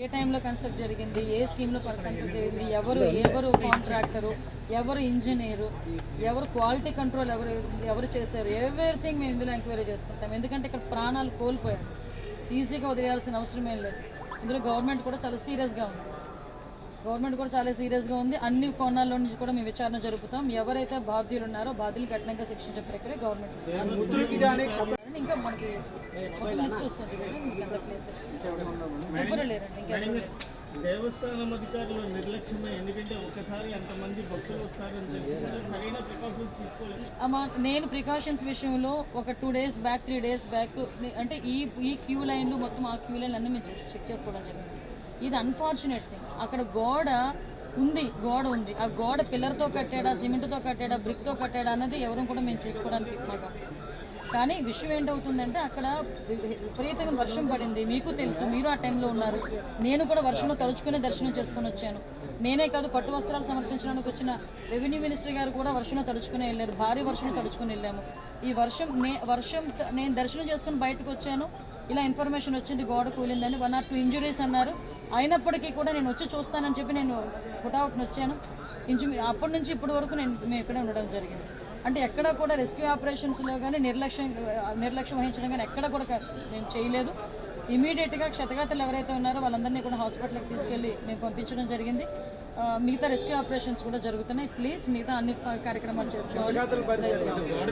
ఏ టైంలో కన్స్ట్రక్ట్ జరిగింది? ఏ స్కీమ్లో కన్స్ట్రక్ట్ జరిగింది? ఎవరు ఎవరు కాంట్రాక్టరు? ఎవరు ఇంజనీరు? ఎవరు క్వాలిటీ కంట్రోల్ ఎవరు ఎవరు చేశారు? ఎవ్రీథింగ్ మేము ఇందులో ఎంక్వైరీ చేసుకుంటాం. ఎందుకంటే ఇక్కడ ప్రాణాలు కోల్పోయారు ఈజీగా వదిలేయాల్సిన అవసరం ఏం లేదు. ఇందులో గవర్నమెంట్ కూడా చాలా సీరియస్గా ఉంది. గవర్నమెంట్ కూడా చాలా సీరియస్గా ఉంది. అన్ని కోణాల్లో నుంచి కూడా మేము విచారణ జరుపుతాం. ఎవరైతే బాధ్యులు ఉన్నారో బాధ్యులు కఠినంగా శిక్షించే ప్రక్రియ గవర్నమెంట్. ఇంకా మనకి లిస్ట్ వస్తుంది దేవస్థానం అధికారులు నిర్లక్ష్యమే ఎందుకంటే ఒకసారి అంతమంది భక్తులు వస్తారని చెప్పి సరైన ప్రికాషన్స్ తీసుకోలేదు. నేను ప్రికాషన్స్ విషయంలో ఒక two days back three days back అంటే ఈ ఈ క్యూ లైన్లు మొత్తం ఆ క్యూ లైన్లు అన్నీ మేము చెక్ చేసుకోవడం జరిగింది. ఇది అన్ఫార్చునేట్ థింగ్ అక్కడ గోడ ఉంది గోడ ఉంది. ఆ గోడ పిల్లర్తో కట్టాడా సిమెంట్తో కట్టాడా బ్రిక్తో కట్టాడా అన్నది ఎవరు కూడా మేము చూసుకోవడానికి మాకు కానీ విషయం ఏంటవుతుందంటే అక్కడ విపరీతంగా వర్షం పడింది. మీకు తెలుసు మీరు ఆ టైంలో ఉన్నారు. నేను కూడా వర్షంలో తడుచుకునే దర్శనం చేసుకుని వచ్చాను. నేనే కాదు పట్టు వస్త్రాలు సమర్పించడానికి వచ్చిన రెవెన్యూ మినిస్టర్ గారు కూడా వర్షంలో తడుచుకుని వెళ్ళారు. భారీ వర్షంలో తడుచుకుని వెళ్ళాము. ఈ వర్షం నే వర్షం నేను దర్శనం చేసుకుని బయటకు వచ్చాను. ఇలా ఇన్ఫర్మేషన్ వచ్చింది గోడ కూలిందని. వన్ ఆర్ టూ ఇంజురీస్ అన్నారు. అయినప్పటికీ కూడా నేను వచ్చి చూస్తానని చెప్పి నేను పుట్అవుట్ని వచ్చాను. ఇంచు అప్పటి నుంచి ఇప్పటి వరకు నేను మేము ఇక్కడే ఉండడం జరిగింది. అంటే ఎక్కడ కూడా రెస్క్యూ ఆపరేషన్స్లో కానీ నిర్లక్ష్యం నిర్లక్ష్యం వహించడం కానీ ఎక్కడ కూడా మేము చేయలేదు. ఇమీడియట్గా క్షతగాతలు ఎవరైతే ఉన్నారో వాళ్ళందరినీ కూడా హాస్పిటల్కి తీసుకెళ్ళి మేము పంపించడం జరిగింది. మిగతా రెస్క్యూ ఆపరేషన్స్ కూడా జరుగుతున్నాయి. ప్లీజ్ మిగతా అన్ని కార్యక్రమాలు చేసుకోవాలి.